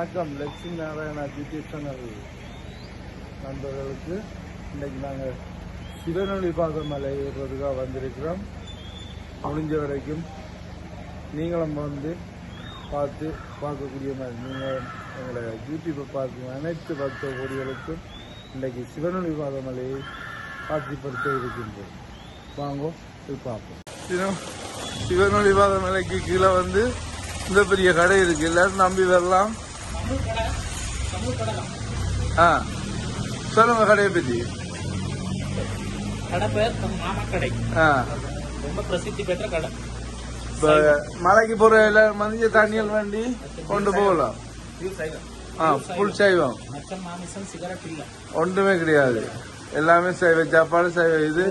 வணக்கம். Lakshmi Narayana YouTube channel நண்பர்களுக்கு. இன்னைக்கு நாங்கள் சிவனொளி பாத மலை ஏறுறதுக்காக வந்திருக்கிறோம். முடிஞ்ச வரைக்கும் நீங்களும் வந்து பார்த்து பார்க்கக்கூடிய மாதிரி நீங்கள் எங்களை யூடியூப்பை பார்க்கும் அனைத்து பக்த கோடிகளுக்கும் இன்றைக்கு சிவனொளி பாத மலையை காட்சிப்படுத்த இருக்கின்றோம். வாங்க போய் பார்ப்போம். சிவ- சிவனொளி பாத மலைக்கு கீழே வந்து இந்த பெரிய கடை இருக்கு. எல்லாரும் நம்பி வரலாம். ஆ. சொல்லுங்க கடையை பற்றி கடை பேர் மாமா கடை. ஆ. ரொம்ப பிரசித்தி பெற்ற கடை. இப்போ மலைக்கு போகிற எல்லாரும் வந்து தண்ணியல் வண்டி கொண்டு போகலாம். ஆ புல் சைவம். ஒன்றுமே கிடையாது. எல்லாமே சைவ சாப்பாடு சைவ இது.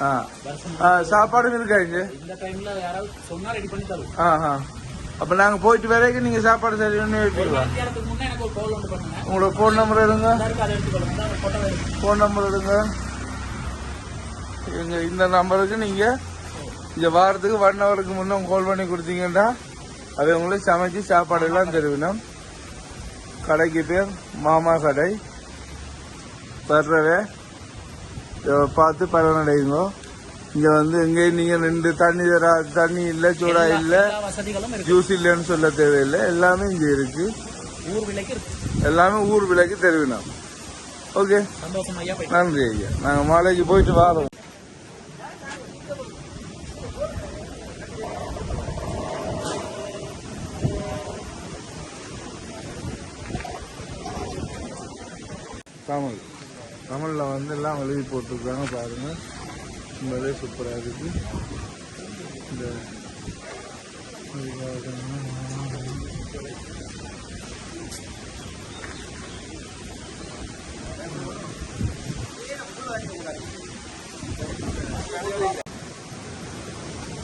ஆ. சாப்பாடும் இருக்கா இங்க? இந்த டைம்ல யாராவது சொன்னா ரெடி பண்ணி தருவோம் ஆ ஆ. அப்போ நாங்கள் போயிட்டு வரைக்கும் நீங்கள் சாப்பாடு சரி பண்ணி வைப்பீங்களா உங்களோட ஃபோன் நம்பர் எடுங்க. ஃபோன் நம்பர் எடுங்க. எங்கள் இந்த நம்பருக்கு நீங்க இந்த வாரத்துக்கு ஒன் ஹவருக்கு முன்னே கால் பண்ணி கொடுத்தீங்கன்னா அது உங்களுக்கு சமைச்சு சாப்பாடு எல்லாம் தருவினோம். கடைக்கு பேர் மாமா கடை. வர்றவே பார்த்து பலனடையுங்க. இங்க வந்து எங்க நீங்க நின்று தண்ணி தரா தண்ணி இல்ல சூடா இல்ல ஜூஸ் இல்லைன்னு சொல்ல தேவையில்லை. எல்லாமே இங்க இருக்கு. ஊர் விலைக்கு எல்லாமே ஊர் விலைக்கு தருவினோம். ஓகே. நன்றி ஐயா. நாங்கள் மாலைக்கு போயிட்டு வரோம். தமிழ். தமிழில் வந்து எல்லாம் எழுதி போட்டிருக்காங்க பாருங்க. ரொம்பவே சூப்பராக இருக்குது இந்த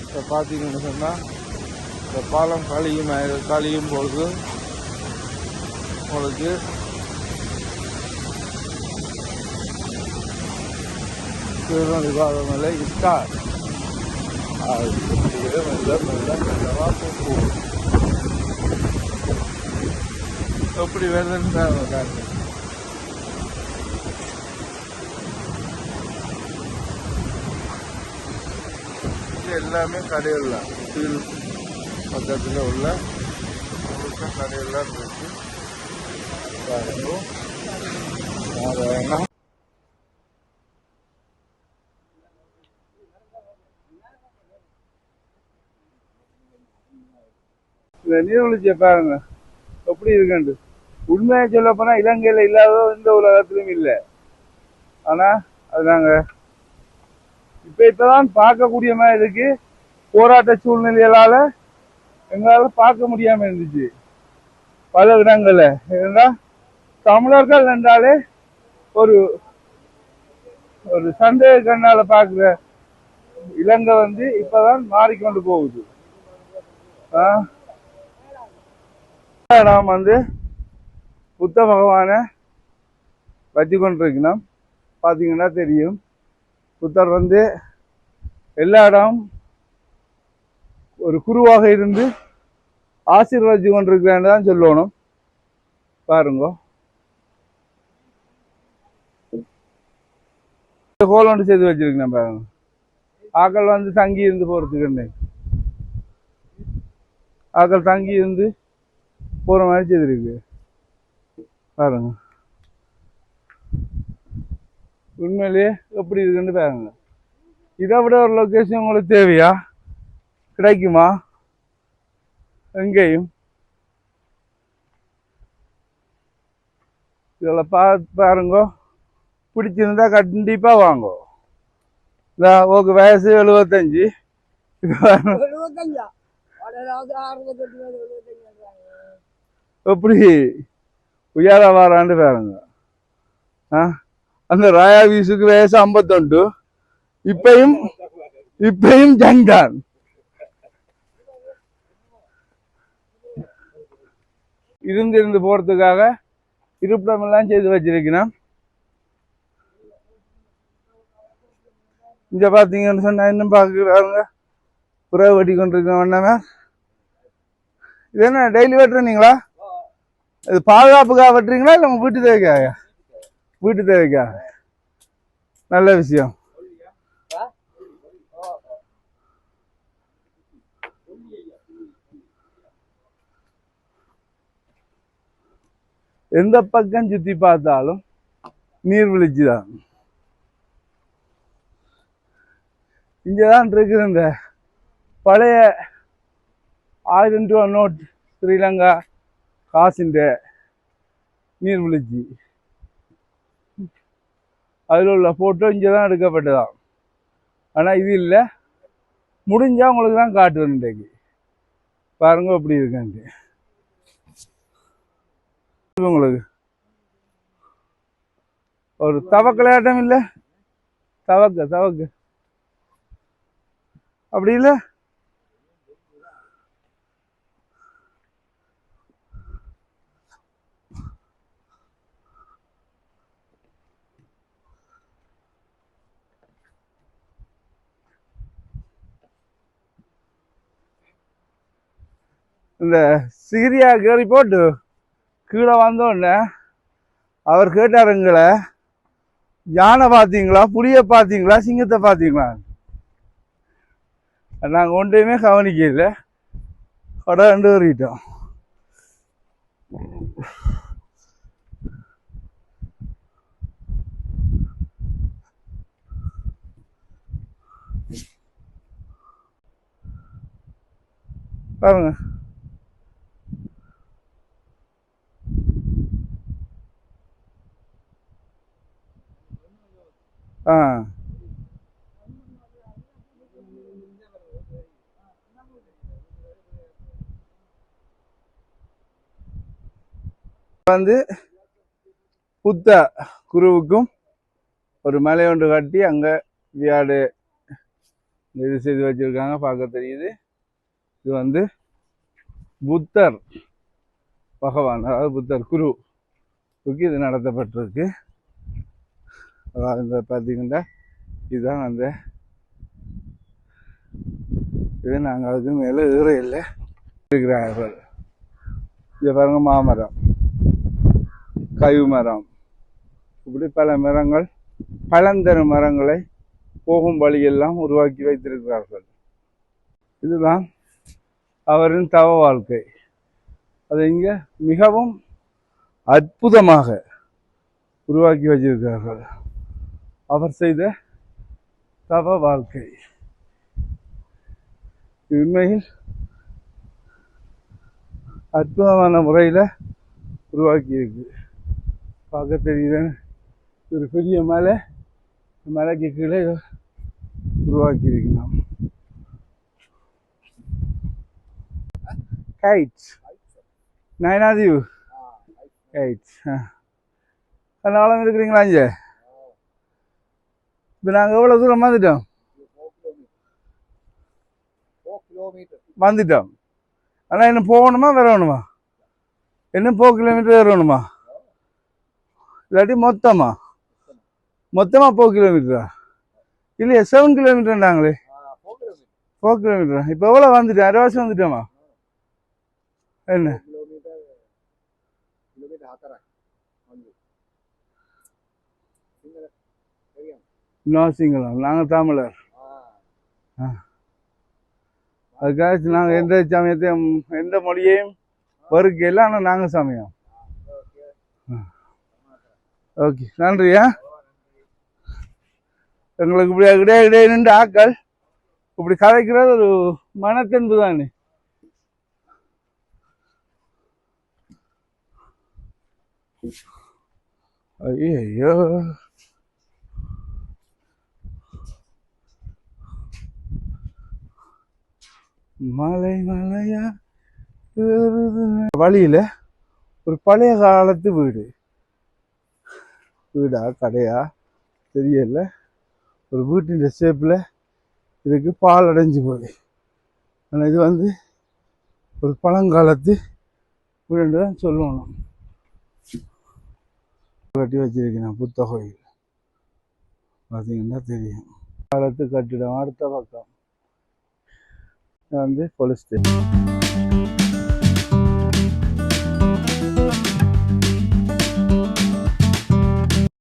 இப்போ பார்த்தீங்கன்னு சொன்னால் இந்த பாலம் காலியும் காலியும் பொழுது உங்களுக்கு திருநெல்வேலி விவாதமலை இருக்கா அது மெல்ல மெல்ல மெல்லவா போகும் எப்படி வருதுன்னு தான் காட்டுறேன் இது எல்லாமே கடையில் தான் ஸ்டீல் பக்கத்தில் உள்ள முழுக்க கடையெல்லாம் இருக்கு பாருங்க நாராயணா இந்த நீர்வீழ்ச்சியை பாருங்க. எப்படி இருக்குண்டு உண்மையை சொல்ல போனா இலங்கையில இல்லாத இந்த உலகத்திலும் இல்லை. ஆனா அது நாங்க இப்ப இப்பதான் பார்க்கக்கூடிய மாதிரி இருக்கு. போராட்ட சூழ்நிலைகளால எங்களால பார்க்க முடியாம இருந்துச்சு. பல இடங்கள்ல. ஏன்னா தமிழர்கள் என்றாலே ஒரு ஒரு சந்தேக கண்ணால பாக்குற இலங்கை வந்து இப்பதான் மாறிக்கொண்டு போகுது. ஆஹ் நாம் வந்து புத்த பகவானை வச்சு கொண்டிருக்கணும் பார்த்தீங்கன்னா தெரியும். புத்தர் வந்து எல்லா இடம் ஒரு குருவாக இருந்து ஆசீர்வதிச்சு கொண்டிருக்கிறான்னு தான் சொல்லணும். பாருங்க. ஹோல் ஒன்று செய்து வச்சிருக்கேன் பாருங்க. ஆக்கள் வந்து தங்கி இருந்து போறதுக்கு ஆக்கள் தங்கி இருந்து போகிற மாதிரி செய்திருக்கு பாருங்க. உண்மையிலேயே எப்படி இருக்குன்னு பாருங்க. இதை விட ஒரு லொக்கேஷன் உங்களுக்கு தேவையா? கிடைக்குமா? எங்கேயும். இதில் பா பாருங்க. பிடிச்சிருந்தா கண்டிப்பாக வாங்கோ. இந்த உங்க வயசு எழுபத்தஞ்சு. இது பாருங்க. எழுபத்தஞ்சா அதாவது அறுபத்தெட்டு பேர் எழுபத்தஞ்சு எப்படி உயர வாரான்னு பாருங்க. ஆ? அந்த ராயா வீசுக்கு வயசு ஐம்பத்தொண்டு இப்பையும் இப்பையும் ஜங்கான். இருந்து இருந்து போறதுக்காக இருப்பிடம் எல்லாம் செய்து வச்சிருக்கிறேன். இங்க பாத்தீங்கன்னு சொன்னா இன்னும் பாக்குறாங்க புறவை வெட்டி கொண்டிருக்கோம் வண்ணமே. இது என்ன டெய்லி வெட்டுறீங்களா? இது பாதுகாப்புக்காக வெட்டுறீங்களா இல்லை உங்க வீட்டு தேவைக்காக? வீட்டு தேவைக்காக. நல்ல விஷயம். எந்த பக்கம் சுத்தி பார்த்தாலும் நீர்வீழ்ச்சி தான். இங்கதான் இருக்குது இந்த பழைய ஆயிரம் ரூபா நோட் ஸ்ரீலங்கா காசின்ற நீர்வீழ்ச்சி அதில் உள்ள ஃபோட்டோ இங்கே தான் எடுக்கப்பட்டதான் ஆனால் இது இல்லை. முடிஞ்சால் உங்களுக்கு தான் காட்டுவேன் இன்றைக்கு. பாருங்க எப்படி இருக்கான்ட்டு. உங்களுக்கு. ஒரு தவக்கலையாட்டம் இல்லை? தவக்க தவக்கு. அப்படி இல்லை? இந்த சிரியா கேறி போட்டு கீழே வந்தோடனே அவர் கேட்டாருங்களை யானை பார்த்தீங்களா புலியை பார்த்தீங்களா சிங்கத்தை பார்த்தீங்களா? நாங்கள் ஒன்றையுமே கவனிக்கல. கடை கண்டு வரிட்டோம் பாருங்க ஆ வந்து புத்த குருவுக்கும் ஒரு மலை ஒன்று கட்டி அங்கே வியாடு இது செய்து வச்சிருக்காங்க. பார்க்க தெரியுது. இது வந்து புத்தர் பகவான் அதாவது புத்தர் குருவுக்கு இது நடத்தப்பட்டிருக்கு. அதாவது இந்த பார்த்தீங்கன்னா இதுதான் அந்த இது நாங்கள் அதுக்கு மேலே ஏற இல்லை. இருக்கிறார்கள். இதை பாருங்கள் மாமரம். கழிவு மரம். இப்படி பல மரங்கள் பழந்தரும் மரங்களை போகும் வழியெல்லாம் உருவாக்கி வைத்திருக்கிறார்கள். இதுதான் அவரின் தவ வாழ்க்கை. அதை இங்கே மிகவும் அற்புதமாக உருவாக்கி வச்சிருக்கிறார்கள் அவர் செய்த தவ வாழ்க்கை. உண்மையில் அற்புதமான முறையில் உருவாக்கியிருக்கு பார்க்க தெரியுது ஒரு பெரிய மலை மலைக்கு கீழே இதை நாம் கைட்ஸ் நயனாதீவு. கைட்ஸ் அதனால இருக்கிறீங்களா இங்கே? இப்போ நாங்கள் எவ்வளோ தூரம் வந்துட்டோம்? வந்துட்டோம். ஆனால் இன்னும் போகணுமா வரணுமா? இன்னும் போ கிலோமீட்டர் வரணுமா இல்லாட்டி மொத்தமா? மொத்தமாக போ கிலோமீட்டரா இல்லையா செவன் கிலோமீட்டர்னாங்களே ஃபோர் கிலோமீட்டரா இப்போ எவ்வளோ வந்துட்டேன் அரைவாசி வந்துட்டோமா? என்ன? இன்னும் சிங்களம் நாங்கள் தமிழர். அதுக்காக நாங்கள் எந்த சமயத்தையும் எந்த மொழியையும் வறுக்கையில் ஆனால் நாங்கள் சமயம். ஓகே நன்றியா? எங்களுக்கு இப்படி இடையே இடையே நின்று ஆக்கள். இப்படி கதைக்கிறது ஒரு மனத்தன்பு தானே. ஐயோ மலை மலையா வழியில் வழியில ஒரு பழைய காலத்து வீடு. வீடா கடையா? தெரியல. ஒரு வீட்டின் ஷேப்பில் இதுக்கு பால் அடைஞ்சு போகுது. ஆனால் இது வந்து ஒரு பழங்காலத்து வீடுன்னு தான் சொல்லணும். கட்டி வச்சிருக்கேன் புத்த கோயில் பார்த்தீங்கன்னா தெரியும். காலத்து கட்டிடம் அடுத்த பக்கம். வந்து போலீஸ் ஸ்டேஷன்